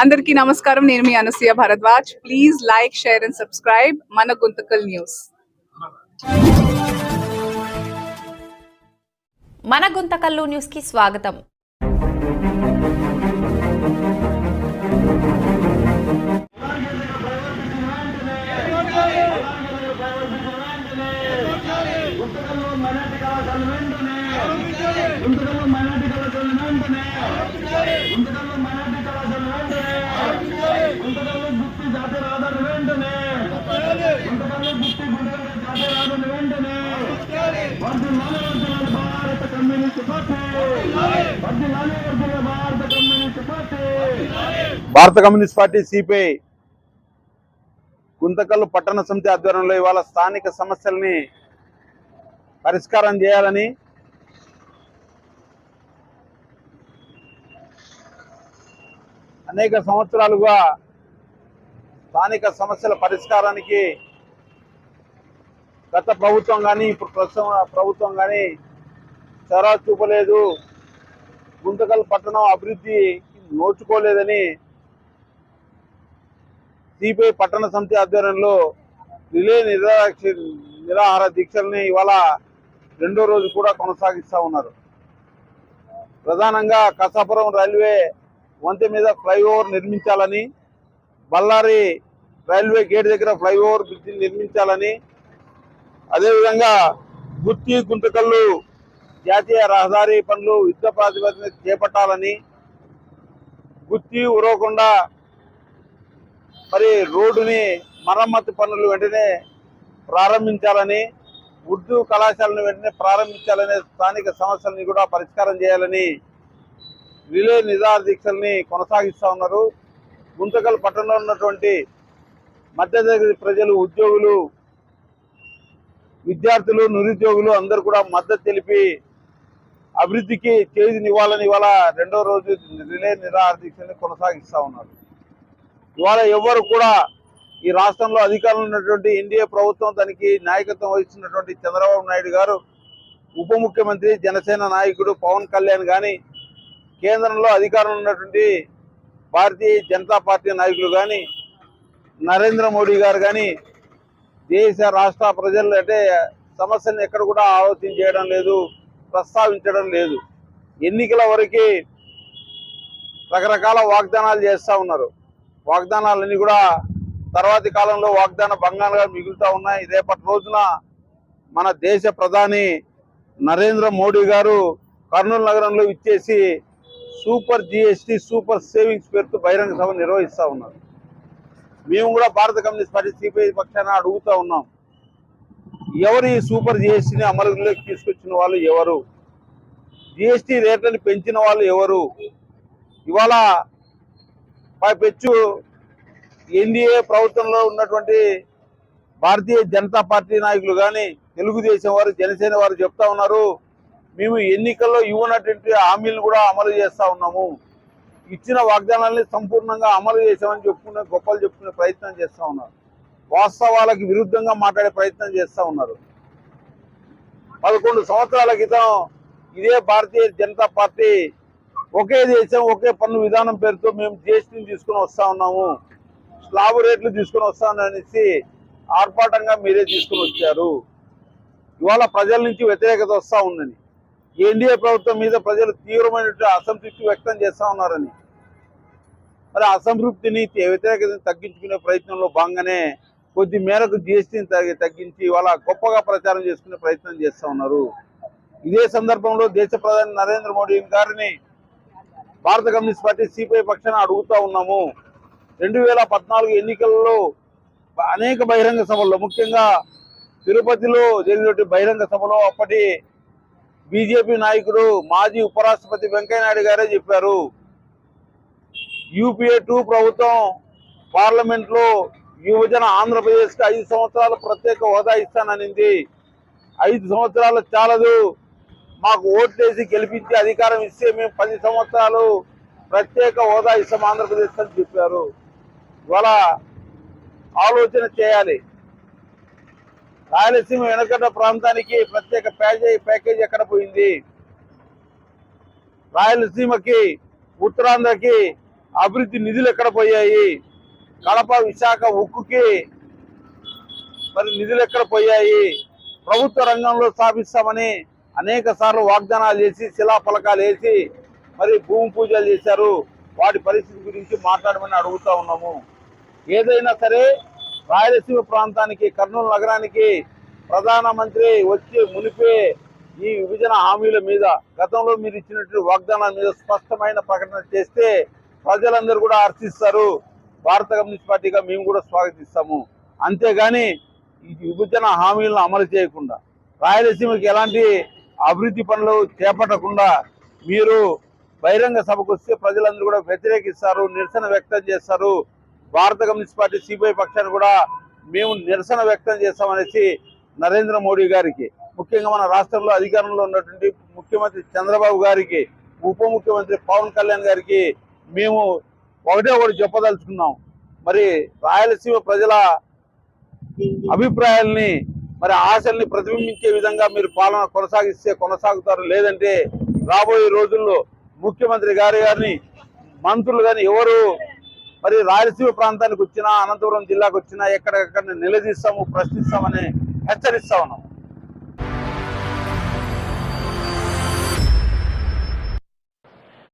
అందరికీ నమస్కారం. నేను మీ Anasuya Bharadwaj. Please like share and subscribe మన గుంతకల్ న్యూస్. మన గుంతకల్లు న్యూస్కి స్వాగతం. గుంతకల్లో మైనార్టీ కళాశాల వెంటనే గుంతకల్లో మైనార్టీ కళాశాల వెంటనే గుంతకల్లో మైనార్టీ కళాశాల వెంటనే గుంతకల్లో గుత్తి జాతీయ రహదారి వెంటనే గుంతకల్లో గుత్తి గుంటకల్లో జాతీయ రహదారి వెంటనే వర్ధిల్లాలి వర్ధిల్లాలి భారత కమ్యూనిస్ట్ పార్టీ. భారత కమ్యూనిస్ట్ పార్టీ. భారత కమ్యూనిస్ట్ పార్టీ సిపిఐ గుంతకల్లు పట్టణ సమితి ఆధ్వర్యంలో ఇవాళ స్థానిక సమస్యల్ని పరిష్కారం చేయాలని అనేక సంవత్సరాలుగా స్థానిక సమస్యల పరిష్కారానికి గత ప్రభుత్వం కానీ ఇప్పుడు ప్రస్తుతం ప్రభుత్వం కానీ చొరవ చూపలేదు. గుంతకల్ పట్టణం అభివృద్ధి నోచుకోలేదని సిపిఐ పట్టణ సమితి ఆధ్వర్యంలో రిలే నిరాక్ష నిరాహార దీక్షల్ని ఇవాళ రెండో రోజు కూడా కొనసాగిస్తూ ఉన్నారు. ప్రధానంగా కసాపురం రైల్వే వంతె మీద ఫ్లైఓవర్ నిర్మించాలని బళ్ళారి రైల్వే గేట్ దగ్గర ఫ్లైఓవర్ బ్రిడ్జిని నిర్మించాలని అదేవిధంగా గుత్తి గుంతకల్లు జాతీయ రహదారి పనులు యుద్ధ ప్రాతిపదికన చేపట్టాలని గుత్తి ఉరవకొండ మరి రోడ్డుని మరమ్మతు పనులు వెంటనే ప్రారంభించాలని ఉర్దూ కళాశాలను వెంటనే ప్రారంభించాలనే స్థానిక సమస్యలని కూడా పరిష్కారం చేయాలని రిలే నిదార దీక్షల్ని కొనసాగిస్తూ ఉన్నారు. గుంతకల్ పట్టణంలో ఉన్నటువంటి మధ్యతరగతి ప్రజలు ఉద్యోగులు విద్యార్థులు నిరుద్యోగులు అందరూ కూడా మద్దతు తెలిపి అభివృద్ధికి చేతినివ్వాలని ఇవాళ రెండో రోజు రిలే నిరాహార దీక్షని కొనసాగిస్తూ ఉన్నారు. ఇవాళ ఎవరు కూడా ఈ రాష్ట్రంలో అధికారంలో ఉన్నటువంటి ఎన్డీఏ ప్రభుత్వం దానికి నాయకత్వం వహిస్తున్నటువంటి చంద్రబాబు నాయుడు గారు ఉప ముఖ్యమంత్రి జనసేన నాయకుడు పవన్ కళ్యాణ్ కానీ కేంద్రంలో అధికారంలో ఉన్నటువంటి భారతీయ జనతా పార్టీ నాయకులు కానీ నరేంద్ర మోడీ గారు కానీ దేశ రాష్ట్ర ప్రజలు అంటే సమస్యలను ఎక్కడ కూడా ఆలోచన చేయడం లేదు ప్రస్తావించడం లేదు. ఎన్నికల వరకు రకరకాల వాగ్దానాలు చేస్తూ ఉన్నారు. వాగ్దానాలన్నీ కూడా తర్వాతి కాలంలో వాగ్దాన భంగాలుగా మిగులుతూ ఉన్నాయి. రేపటి రోజున మన దేశ ప్రధాని నరేంద్ర మోడీ గారు కర్నూలు నగరంలో ఇచ్చేసి సూపర్ జిఎస్టి సూపర్ సేవింగ్స్ పేరుతో బహిరంగ సభ నిర్వహిస్తూ ఉన్నారు. మేము కూడా భారత కమ్యూనిస్ట్ పార్టీ సిపిఐ పక్షాన అడుగుతూ ఉన్నాం. ఎవరు ఈ సూపర్ జిఎస్టీని అమలులోకి తీసుకొచ్చిన వాళ్ళు ఎవరు? జిఎస్టీ రేట్లను పెంచిన వాళ్ళు ఎవరు? ఇవాళ పైపెచ్చు ఎన్డీఏ ప్రభుత్వంలో ఉన్నటువంటి భారతీయ జనతా పార్టీ నాయకులు కానీ తెలుగుదేశం వారు జనసేన వారు చెప్తా ఉన్నారు మేము ఎన్నికల్లో ఇవ్వనటువంటి హామీలను కూడా అమలు చేస్తూ ఉన్నాము. ఇచ్చిన వాగ్దానాల్ని సంపూర్ణంగా అమలు చేశామని చెప్పుకునే గొప్పలు చెప్పుకునే ప్రయత్నం చేస్తూ ఉన్నారు. వాస్తవాలకు విరుద్ధంగా మాట్లాడే ప్రయత్నం చేస్తూ ఉన్నారు. పదకొండు సంవత్సరాల క్రితం ఇదే భారతీయ జనతా పార్టీ ఒకే దేశం ఒకే పన్ను విధానం పేరుతో మేము జిఎస్టీని తీసుకుని వస్తూ ఉన్నాము స్లాబ్ రేట్లు తీసుకుని వస్తాను అనేసి ఆర్పాటంగా మీరే తీసుకుని వచ్చారు. ఇవాళ ప్రజల నుంచి వ్యతిరేకత వస్తూ ఉందని. ఎన్డీఏ ప్రభుత్వం మీద ప్రజలు తీవ్రమైన అసంతృప్తి వ్యక్తం చేస్తా ఉన్నారని. మరి అసంతృప్తిని వ్యతిరేకతను తగ్గించుకునే ప్రయత్నంలో భాగంగానే కొద్ది మేరకు జిఎస్టీని తగ్గించి ఇవాళ గొప్పగా ప్రచారం చేసుకునే ప్రయత్నం చేస్తూ ఉన్నారు. ఇదే సందర్భంలో దేశ ప్రధాని నరేంద్ర మోడీ గారిని భారత కమ్యూనిస్ట్ పార్టీ సిపిఐ పక్షాన అడుగుతా ఉన్నాము. రెండు వేల పద్నాలుగు ఎన్నికల్లో అనేక బహిరంగ సభల్లో ముఖ్యంగా తిరుపతిలో జరిగినటువంటి బహిరంగ సభలో అప్పటి బీజేపీ నాయకుడు మాజీ ఉపరాష్ట్రపతి వెంకయ్యనాయుడు గారే చెప్పారు. యూపీఏ టూ ప్రభుత్వం పార్లమెంట్లో యువజన ఆంధ్రప్రదేశ్కి ఐదు సంవత్సరాలు ప్రత్యేక హోదా ఇస్తాననింది. ఐదు సంవత్సరాలు చాలదు. మాకు ఓట్లేసి గెలిపించి అధికారం ఇస్తే మేము పది సంవత్సరాలు ప్రత్యేక హోదా ఇస్తాం ఆంధ్రప్రదేశ్ అని చెప్పారు. ఇవాళ ఆలోచన చేయాలి. రాయలసీమ వెనకట ప్రాంతానికి ప్రత్యేక ప్యాకేజీ ప్యాకేజ్ ఎక్కడ పోయింది? రాయలసీమకి ఉత్తరాంధ్రకి అభివృద్ధి నిధులు ఎక్కడ పోయాయి? కడప విశాఖ ఉక్కుకి మరి నిధులు ఎక్కడ పోయాయి? ప్రభుత్వ రంగంలో స్థాపిస్తామని అనేక సార్లు వాగ్దానాలు చేసి శిలాఫలకాలు వేసి మరి భూమి పూజలు చేశారు. వాటి పరిస్థితి గురించి మాట్లాడమని అడుగుతా ఉన్నాము. ఏదైనా సరే రాయలసీమ ప్రాంతానికి కర్నూలు నగరానికి ప్రధానమంత్రి వచ్చి మునిపే ఈ విభజన హామీల మీద గతంలో మీరు ఇచ్చినటువంటి వాగ్దానాల మీద స్పష్టమైన ప్రకటన చేస్తే ప్రజలందరూ కూడా హర్షిస్తారు భారత కమ్యూనిస్ట్ పార్టీగా మేము కూడా స్వాగతిస్తాము. అంతేగాని ఈ విభజన హామీలను అమలు చేయకుండా రాయలసీమకి ఎలాంటి అభివృద్ధి పనులు చేపట్టకుండా మీరు బహిరంగ సభకు వస్తే ప్రజలందరూ కూడా వ్యతిరేకిస్తారు నిరసన వ్యక్తం చేస్తారు. భారత కమ్యూనిస్ట్ పార్టీ సిపిఐ పక్షాన్ని కూడా మేము నిరసన వ్యక్తం చేస్తామనేసి నరేంద్ర మోడీ గారికి ముఖ్యంగా మన రాష్ట్రంలో అధికారంలో ఉన్నటువంటి ముఖ్యమంత్రి చంద్రబాబు గారికి ఉప ముఖ్యమంత్రి పవన్ కళ్యాణ్ గారికి మేము ఒకటే ఒకటి చెప్పదలుచుకున్నాం. మరి రాయలసీమ ప్రజల అభిప్రాయాల్ని మరి ఆశల్ని ప్రతిబింబించే విధంగా మీరు పాలన కొనసాగిస్తే కొనసాగుతారు లేదంటే రాబోయే రోజుల్లో ముఖ్యమంత్రి గారి గారిని మంత్రులు కానీ ఎవరు మరి రాయలసీమ ప్రాంతానికి వచ్చినా అనంతపురం జిల్లాకు వచ్చినా ఎక్కడెక్కడ నిలదీస్తాము ప్రశ్నిస్తామని హెచ్చరిస్తా ఉన్నాం.